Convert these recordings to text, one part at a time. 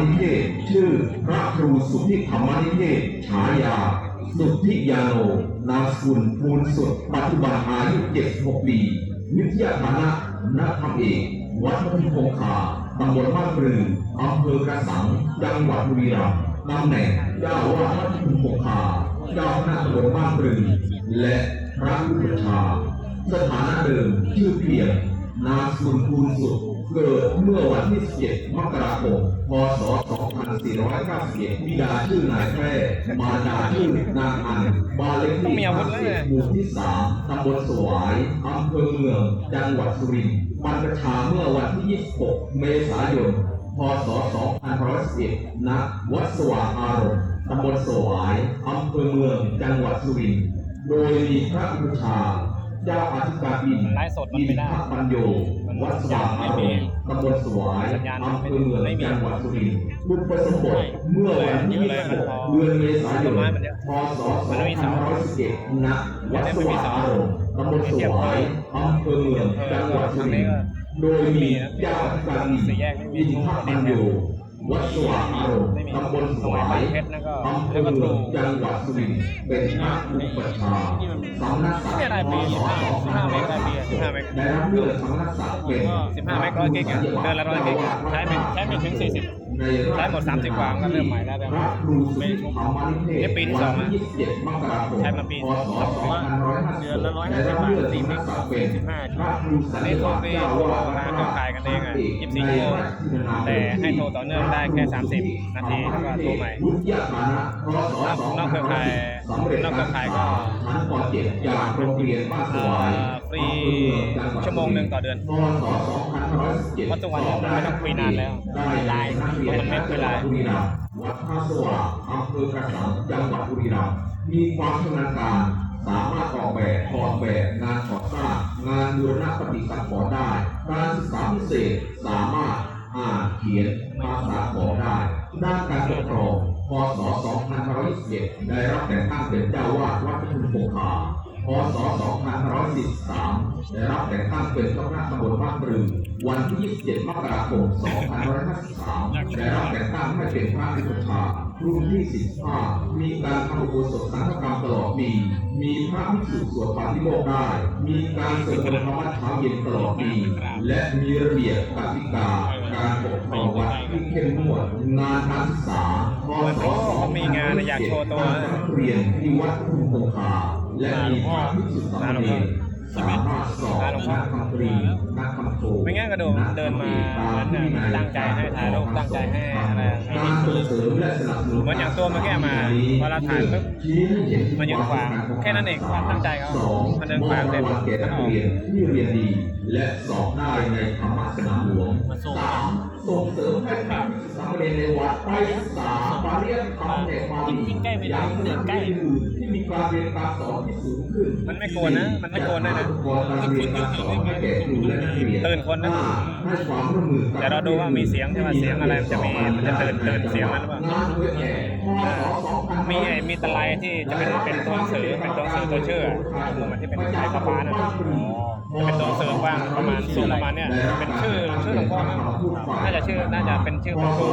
นิเทศ ชื่อพระครูสุทธิธรรมนิเทศ ฉายา สุทธิยาโน นามสกุลภูลสุด ปัจจุบันอายุ 76 ปีวิทยาฐานะนักธรรมเอกวัดพระพิคงคาตำบลบ้านปรืออำเภอกระสัง จังหวัดบุรีรัมย์ตำแหน่งเจ้าวาดวัดพระพิคงคาเจ้าคณะตำบลบ้านปรือและพระอุปชา สถานะเดิมชื่อเพียงนามสกุลภูลสุดเกิดเมื่อวันที่ 7 มกราคม พศ2491บิดาชื่อนายแพร่มารดาชื่อนางอันบ้านเลขที่อาวุธแล้วเนี่ย50หมู่ที่ 3 ตำบลสวายอำเภอเมือง จังหวัดสุรินทร์บรรพชาเมื่อวันที่ 26 เมษายน พศ2511ณวัดสว่างอารมณ์ตำบลสวายอำเภอเมือง จังหวัดสุรินทร์โดยมีพระอุปชา เจ้าอธิการบินไลฟ์สดมันไม่ได้พระปัญโยวัดสว่างอารมณ์ตำบลสวายสัญญาณอำเภอเมืองไม่มีจังหวัดสุรินทร์บุญประสมบทเมื่อวันที่เยอะเลยมันพอ26เดือนเมษายนต้นไม้มันเยอะพศมันไม่มีเสา2517ณวัดสว่างอารมณ์ตำบลสวายอำเภอเมืองจังหวัดสุรินทร์โดยมีเจ้าอธิการบินสี่แยกไม่มียินทปัญโย วัดสว่างอารมณ์ไม่มีตำบลสวายเพชรแล้วก็อำเภแล้อวก็เมืครูองจังหวัดสุรินทร์เป็นพระอุปชฌาย์สำนักศักดิ์เนี่ยได้ปี15 15เมตรได้ปี15เมตรได้รับเลือกสำนักศักดิ์เป็นก็15เมตรร้อยกิกอะเดือนละร้อยกิกอะใช้ไม่ใช้ไม่ถึง 40 ในใช้หมด 30กว่ามันก็เริ่มใหม่แล้วเริ่มพระครูสุทไม่ธิทุกธรรมนิเทศนี่ปีที่สองวันะที่27มกราคมใช้มาปีพศสองว่าเดือนละ150ได้รับเลือกบาทสำนักศักดิ์เป็น45พระครูสันอันนี้นิโทรวาสฟรีเจ้าอาวาสทางเครือข่ายกันเองอะ24ชั่วโมงแต่ให้โทรต่อเนื่องได้แค่30นาทีแล้วก็โทรใหม่วุฒิฐานะพศนอกเครือข่ายสำเร็จนอกเครือข่ายก็ชั้นป .7 จากโรงเรียนบ้านสเอ่วายอฟรีชั่วโมงหนึ่งต่อเดือนพศ2517 เพราะทุกวันนี้มันไม่ต้องคุยนานแล้วได้ไลน์นักเรียนมันไม่คุยไลน์บุรีรัมย์วัดท่าสว่างอำเภอกระสังจังหวัดบุรีรัมย์มีความชำนาญการสามารถออกแบบถอดแบบงานก่อสร้างงานบูรณะปฏิสังขรณ์ได้การศึกษาพิเศษสามารถอ่านเขียนภาษาขอได้ด้านการปกครองพศ2521ได้รับแต่งตั้งเป็นเจ้าวาดวัดปทุมคงคา พศ 2513 ได้รับแต่งตั้งเป็นเจ้าคณะตำบลบ้านปรือวันที่ 27 มกราคม 2553 ได้รับแต่งตั้งให้เป็นพระอุปชา รุ่นที่15มีการทำอุโบสถสังฆกรรมตลอดปี มีพระภิกษุสวดปาฏิโมกข์ได้ มีการสวดมนต์ธรรมะเช้าเย็นตลอดปี และมีระเบียบกติกาการปกครองวัดที่เข้มงวดงานการศึกษาพศเขามีงานอยากโชว์ตัวนักเรียนที่วัดพุทธคงคาและมีพระภิกษุสามเณร สามารถสอบนักคำตรีนักคำโทไม่งั้นก็โดนเดินมาเหมือนตั้งใจให้ถ่ายรูปตั้งใจให้อะไรให้การส่งเสริมและสนับสนุนเหมือนอย่างตัวมื่อกี้มาพอเวลาถ่ายปุ๊บมันยืนขวางแค่นั้นเองความตั้งใจเขามันเดินขวางเสร็จมอบรางวัลแก่นักที่เรียนดี และสอบได้ในธรรมะสนามหลวงสามส่งเสริมให้พระภิกษุสามเณรในวัดไปศึกษาปริยัติธรรมในความดียิ่งใกล้ไม่ได้อย่างสยิ่นับงสใกล้ นุนอื่นที่มีการเรียนการสอนที่สูงขึ้น มันไม่กลัวนะ มันไม่กลัวด้วยนะจัดหาอุปกรณ์การเรียนการสอนให้แก่ครูและนักเรียนตื่นคนนะห้าให้ความร่วมมือกับเดี๋ยวเราดูว่ามีเสียงใช่ไหมเสียงอะไรมันจะมีมันจะตื่นตื่นเสียงมันหรือเปล่า งานเผยแผ่พศมีไอ้มีตะไลที่จะเป็นเป็นตัวหนังสือเป็นตัวหนังสือตัวชื่อมันที่เป็นไอ้กระปานะจะเป็นตัวหนังสือกว้างประมาณสูงประมาณเนี้ยเป็นชื่อชื่อหลวงพ่อนะน่าจะชื่อน่าจะเป็นชื่อพระครู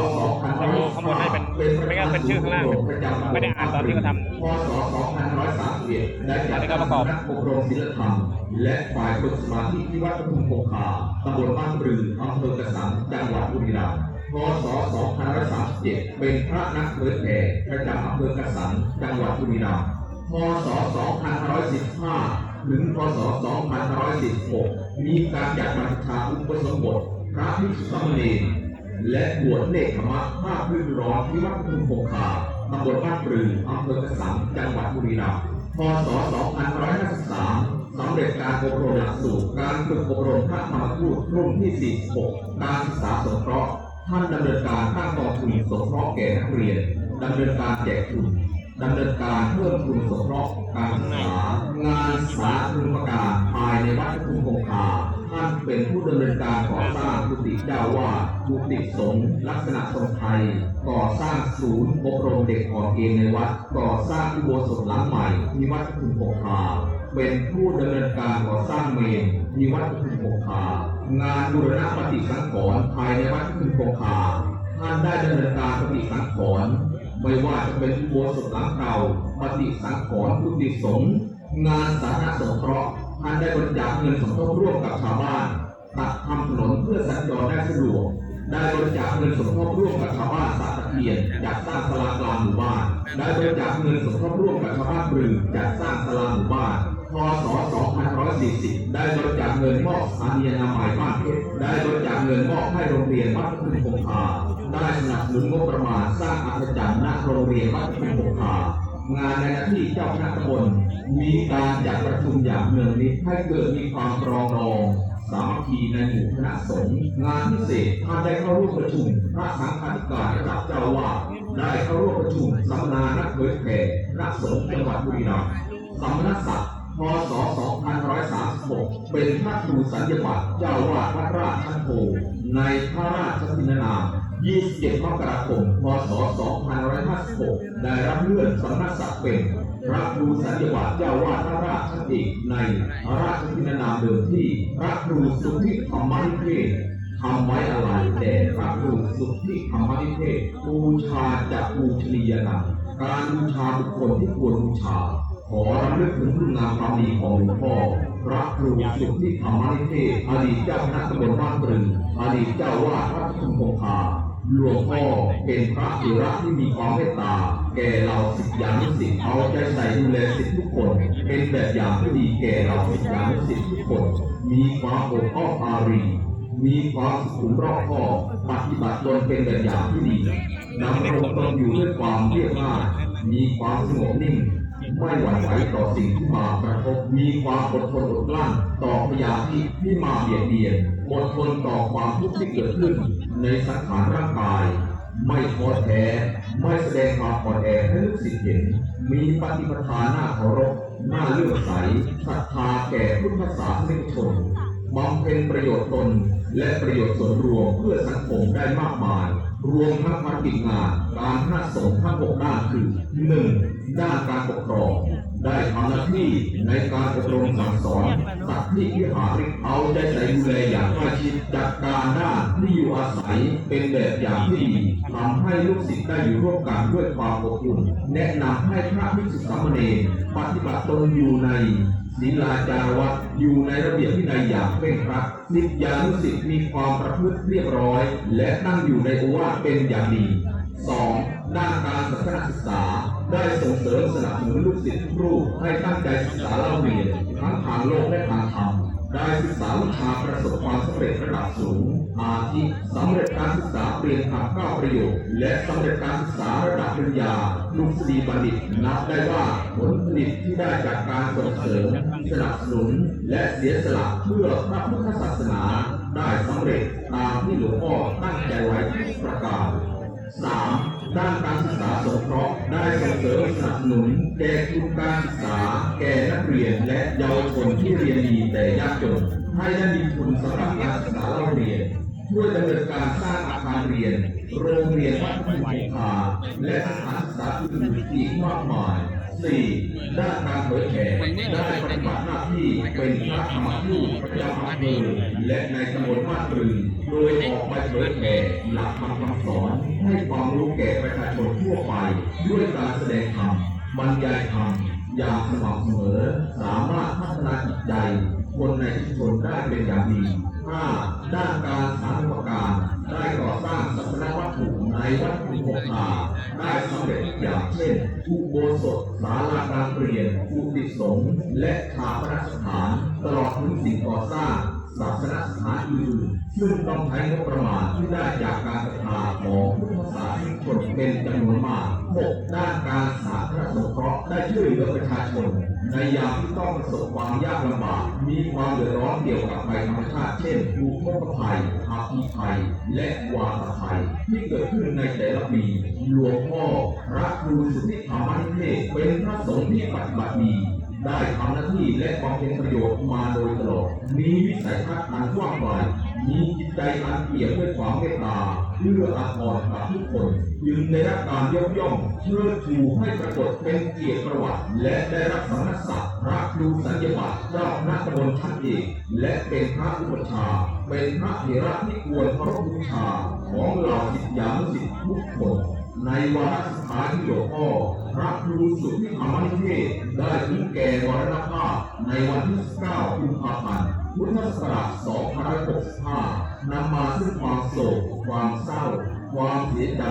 พระครูข้างบนน่าจะเป็นไม่งั้นเป็นชื่อข้างล่างไม่ได้อ่านตอนที่เขาทำพศ2531ได้จัดอันนี้ก็ประกอบนักอบรมศิลธรรมและฝ่ายฝึกสมาธิที่วัดปทุมคงคาตำบลบ้านปรืออำเภอกระสังจังหวัดบุรีรัมย์ พศ 2537 เป็นพระนักเผยแผ่ประจำอำเภอกระสังจังหวัดบุรีรัมย์ พศ 2515 ถึง พศ 2516 มีการจัดบรรพชาอุปสมบทพระภิกษุสามเณรและบวชเนกขมะภาคพื้นร้อนที่วัดปทุมคงคาตำบลบ้านปรืออำเภอกระสังจังหวัดบุรีรัมย์ พศ 2553 สำเร็จการอบรมหลักสูตรการฝึกอบรมพระธรรมทูตรุ่นที่ 46 การศึกษาสงเคราะห์ ท่านดำเนินการตั้งกองทุนสงเคราะห์แก่นักเรียนดำเนินการแจกทุนดำเนินการเพิ่มทุนสงเคราะห์การศึกษางานสาธารณการภายในวัดปทุมคงคาท่านเป็นผู้ดำเนินการก่อสร้างกุฏิเจ้าวาดกุฏิสงฆ์ลักษณะทรงไทย ก่อสร้างศูนย์อบรมเด็กอ่อนเกณฑ์ในวัด ก่อสร้างอุโบสถหลังใหม่ที่วัดปทุมคงคาเป็นผู้ดำเนินการก่อสร้างเมนที่วัดปทุมคงคา งานบูรณะปฏิสังขรณ์ภายในวัดปทุมคงคาท่านได้ดำเนินการปฏิสังขรณ์ไม่ว่าจะเป็นโบสถหลังเก่าปฏิสังขรณ์กุฏิสงฆ์งานสาธารณสงเคราะห์ท่านได้บริจาคเงินสมทบร่วมกับชาวบ้านตัดทำถนนเพื่อสัญจรได้สะดวกได้บริจาคเงินสมทบร่วมกับชาวบ้านสาตะเคียนจัดสร้างศาลากลางหมู่บ้าน ได้บริจาคเงินสมทบร่วมกับชาวบ้านบรือจัดสร้างศาลาหมู่บ้าน พศ 2540 ได้บริจาคเงินมอบสถานีอนามัยบ้านเพชรได้บริจาคเงินมอบให้โรงเรียนวัดพุทธคงคาได้สนับสนุนงบประมาณสร้างอัศจรรย์ณโรงเรียนวัดพุทธคงคางานในหน้าที่เจ้าคณะตำบลมีการจัดประชุมอย่างเนืองนิดให้เกิดมีความปรองดองสามัคคีในหมู่คณะสงฆ์งานพิเศษท่านได้เข้าร่วมประชุมพระสังฆาธิการระดับเจ้าวาสได้เข้าร่วมประชุมสัมมนานักเผยแผ่พระสงฆ์จังหวัดบุรีรัมย์สัมมนาศักดิ์ พศ 2536 เป็นพระครูสัญญบัตรเจ้าวาสวัดราชนโทในพระราชินนาม 27 มกราคม พศ 2556 ได้รับเลื่อนสำนักศักดิ์เป็นพระครูสัญญบัตรเจ้าวาดพระราชเอกในพระราชินนามเดิมที่พระครูสุทธิธรรมนิเทศทำไว้อะไรแด่พระครูสุทธิธรรมนิเทศบูชาจากบูชนียนาการบูชาบุคคลที่ควรบูชา ขอรำลึกถึงคุณงามความดีของหลวงพ่อ พระครูสุทธิธรรมนิเทศอดีตเจ้าคณะตำบลบ้านตรึงอดีตเจ้าวาดวัดชุมคงคาหลวงพ่อเป็นพระเถระที่มีความเมตตา แก่เราสิทธิานุสิทธิ์เอาใจใส่ดูแลสิทธิทุกคน เป็นแบบอย่างที่ดีแก่เราสิทธิานุสิทธิ์ทุกคน มีความอดอ้อมอารีมีความสุขุมรอบคอบปฏิบัติตนเป็นแบบอย่างที่ดีดำรงตนอยู่ด้วยความเรียบง่ายมีความสงบนิ่ง ไม่หวั่นไหวต่อสิ่งที่มากระทบมีความอดทนอดกลั้นต่อพยาธิที่มาเบียดเบียนอดทนต่อความทุกข์ที่เกิดขึ้น ในสังขารร่างกาย ไม่ท้อแท้ไม่แสดงความอ่อนแอให้ลูกศิษย์เห็น มีปฏิปทาหน้าเคารพหน้าเลื่อมใสศรัทธาแก่พุทธศาสนิกชนบำเพ็ญประโยชน์ตน และประโยชน์ส่วนรวมเพื่อสังคมได้มากมาย รวมทั้งภารกิจงานการคณะสงฆ์ทั้งหกด้านคือ 1. ด้านการปกครอง ได้ทำหน้าที่ในการอบรมสั่งสอนสัตว์ที่วิหารเอาใจใส่ดูแลอย่างใกล้ชิดจัดการด้านที่อยู่อาศัยเป็นแบบอย่างที่ดีทำให้ลูกศิษย์ได้อยู่ร่วมกันด้วยความอบอุ่นแนะนำให้พระภิกษุสามเณรปฏิบัติตนอยู่ใน ศีลาจารวัดอยู่ในระเบียบที่นายอยากเคร่งครัดนิยานุสิตมีความประพฤติเรียบร้อย และตั้งอยู่ในโอวาทเป็นอย่างดี 2. ด้านการศาสนศึกษา ได้ส่งเสริมสนับสนุนลูกศิษย์ทุกรูปให้ตั้งใจศึกษาเล่าเรียนทั้งทางโลกและทางธรรม ได้ศึกษาวิชาประสบความสำเร็จระดับสูง อาทิสำเร็จการศึกษาเปลี่ยนทางก้าประโยชน์และสำเร็จการศึกษาระดับปริญญาดุษฎีบัณฑิตนับได้ว่าผลผลิตที่ได้จากการส่งเสริมสนับสนุน และเสียสละเพื่อพระพุทธศาสนาได้สำเร็จตามที่หลวงพ่อตั้งใจไว้ทุกประการ 3. ด้านการศึกษาสงเคราะห์ได้ส่งเสริมสนับสนุนแก่ทุนการศึกษา แก่นักเรียนและเยาวชนที่เรียนดีแต่ยากจน ให้ได้มีทุนสำหรับการศึกษาเล่าเรียนช่วยดำเนินการสร้างอาคารเรียน โรงเรียนวัดพุทธคาและสถานศึกษาอื่นๆอีกมากมาย 4. ด้านการเผยแผ่ได้ปฏิบัติหน้าที่เป็นพระธรรมทูตประจำอำเภอและในตำบลมาตรึง โดยออกไปเผยแผ่หลักธรรมคำสอนให้ความรู้แก่ประชาชนทั่วไป ด้วยการแสดงธรรมบรรยายธรรมอย่างสม่ำเสมอสามารถพัฒนาจิตใจ คนในชุมชนได้เป็นอย่างดี 5. ด้านการสาธารณการได้ก่อสร้างศาสนวัตถุในวัดพุทธคาได้สำเร็จอย่างเช่นอุโบสถศาลาการเปลี่ยนกุฏิสงฆ์และชาปนสถาน ตลอดถึงสิ่งก่อสร้างศาสนสถานอื่น ซึ่งต้องใช้งบประมาณที่ได้จากการศรัทธาของพุทธศาสนิกชนเป็นจำนวนมาก 6. ด้านการสาธารณสงเคราะห์ได้ช่วยเหลือประชาชน ในยามที่ต้องประสบความยากลำบาก มีความเดือดร้อนเกี่ยวกับภัยธรรมชาติเช่นภูมิภัยอาคีภัย และวาตภัย ที่เกิดขึ้นในแต่ละปีหลวงพ่อพระครูสุทธิธรรมนิเทศเป็นพระสงฆ์ที่ปฏิบัติดี ได้ทำหน้าที่และบำเพ็ญประโยชน์มาโดยตลอด มีวิสัยทัศน์อันกว้างไกลมีจิตใจอันเปี่ยมด้วยความเมตตาเอื้ออาทรกับทุกคนจึงได้รับการยกย่องเชิดชูให้ปรากฏเป็นเกียรติประวัติ และได้รับสำนักศักดิ์พระครูสัญญบัตรเจ้าคณะตำบลชั้นเอกและเป็นพระอุปชฌาย์เป็นพระเถระที่ควรเคารพบูชาของเหล่าศิษยานุศิษย์ทุกคนในวาระสุดท้ายที่หลวงพ่อ พระครูสุทธิธรรมนิเทศได้ถึงแก่มรณภาพในวันที่ 9 กุมภาพันธ์พุทธศักราช2565นำมาซึ่งความโศก ความเศร้า ความเสียใจ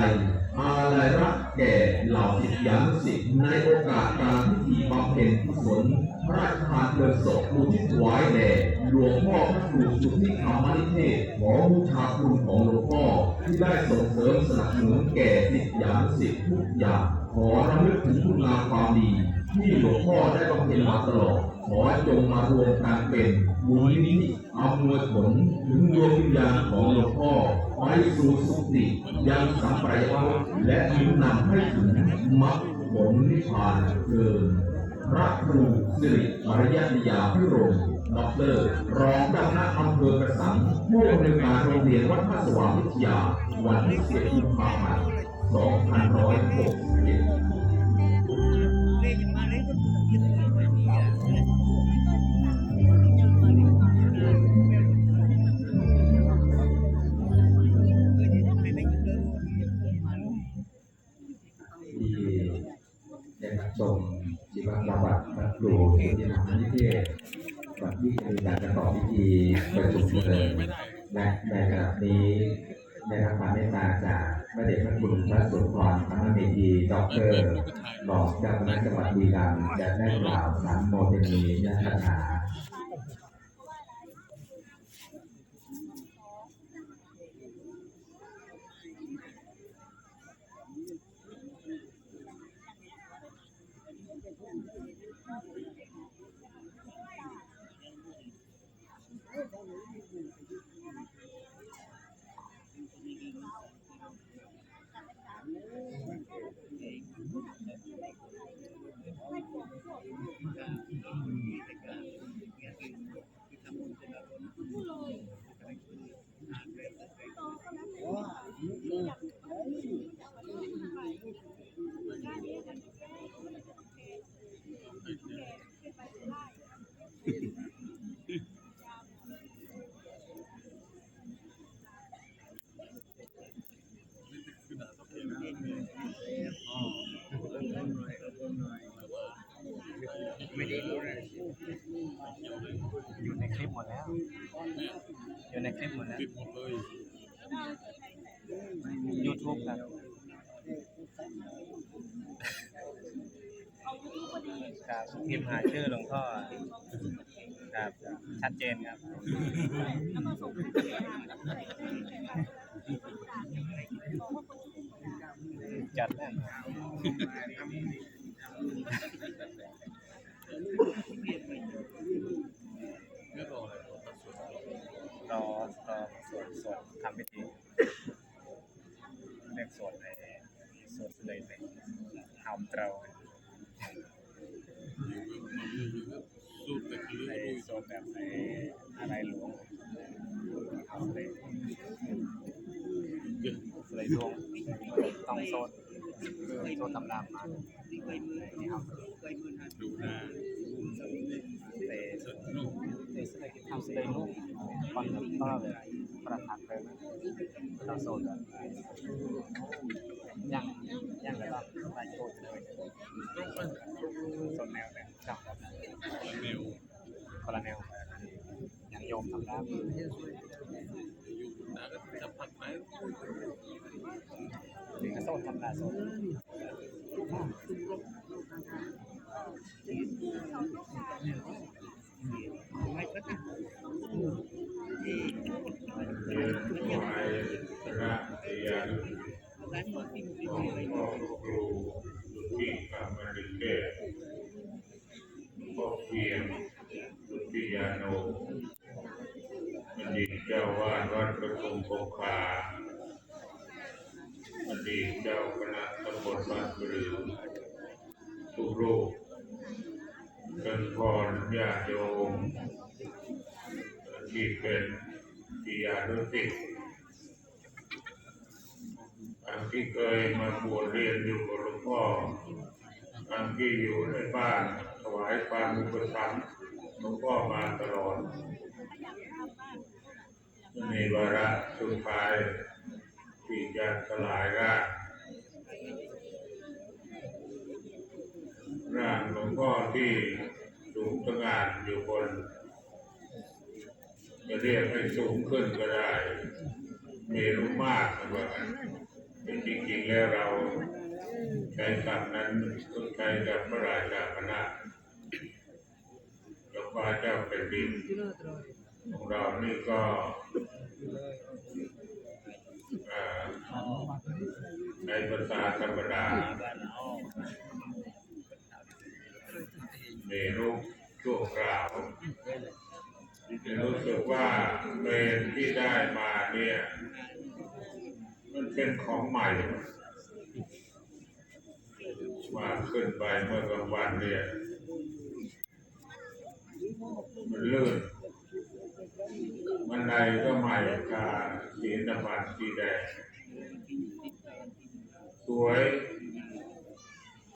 อาลัยรักแก่เหล่าศิษยานุศิษย์ในโอกาสการพิธีบำเพ็ญกุศลพระราชทานเพลิงศพอุทิศถวายแด่หลวงพ่อพระครูสุทธิธรรมนิเทศขอบูชาคุณของหลวงพ่อที่ได้ส่งเสริมสนับสนุนแก่ศิษยานุศิษย์ทุกอย่าง ขอรำลึกถึงคุณงามความดี ที่หลวงพ่อได้บำเพ็ญมาตลอด ขอจงมารวมกันเป็นบุญนิธิอำนวยผลถึงดวงวิญญาณของหลวงพ่อไปสู่สุติยังสัมปรายภพและถึงนำให้ถึงมรรคผลนิพพานเดินพระครูสิริอริยยาพิรมด็อกเตอร์รองเจ้าคณะอำเภอกระสังผู้อำนวยการโรงเรียนวัดพระสว่างวิทยา วันที่11กุมภาพันธ์ ที่ได้รับชมชีวประวัตระครูสุธิธรรมนิเทศก่อนที่จะมีการประกอบพิธีประชุมเพลิง รับความเมตตาจากพระเดชพระคุณพระสุนทรธรรมเมธีด็อกเตอร์หลอกเจ้าคณะจังหวัดบุรีรัมย์จะได้กล่าวสามโมเทนียคาถา อยู่ในคลิปหมดแล้ว อยู่ในคลิปหมดแล้ว YouTube ครับครับพิมพ์หาชื่อหลวงพ่อครับ ชัดเจนครับจัดแน่นรอรอสวดสวดทำพิธีเรียกสวดในสวดเลยในทำเราในสวดแบบในอะไรหลวงเอาเลยเลยดวง ต้องโซนโซนตำรามมานี่ครับดูหน้าเตะเตะสเลกิทำสเลลูกบอลก็เลยประทัดเลยเราโซนแบบยังยังแล้วก็ไปโซนเลยโซนแนวแบบจับแบบคนละแนวยังโยมทำได้ถึงจะโซ นทำได้โซน พระเตียนของพ่อครูที่กรรมนิเทศพ่อเพียงสุติยาโนอดีตเจ้าวาดวัดประทุมคงคาอดีตเจ้าคณะตำ บลบ้านปรือทุกรูปเป็นพรญาโยมที่เป็นปิยานุสิษย์อันที่เคยมาบวชเรียนอยู่กับหลวงพ่ออันที่อยู่ในบ้านถวายความอุปถัมภ์หลวงพ่อมาตลอดในวาระสุดท้ายที่จะสลายร่างร่างหลวง พ่อที่สูงสง่านอยู่บนจะเรียกให้สูงขึ้นก็ได้ มีรู้มากนะว่างั้นจริงๆแล้วเราใช้คำนั้นต้องใช้กับพระราชาคณะกับพระเจ้าแผ่นดินของเรานี่ก็เออในภาษาธรรมดา เมรุชั่วคราวรู้สึกว่าเมนที่ได้มาเนี่ย มันเป็นของใหม่มาขึ้นไปเมื่อกลางวันเนี่ย มันเลื่อนมันใดก็ใหม่กาสีน้ำมันสีแดงสวย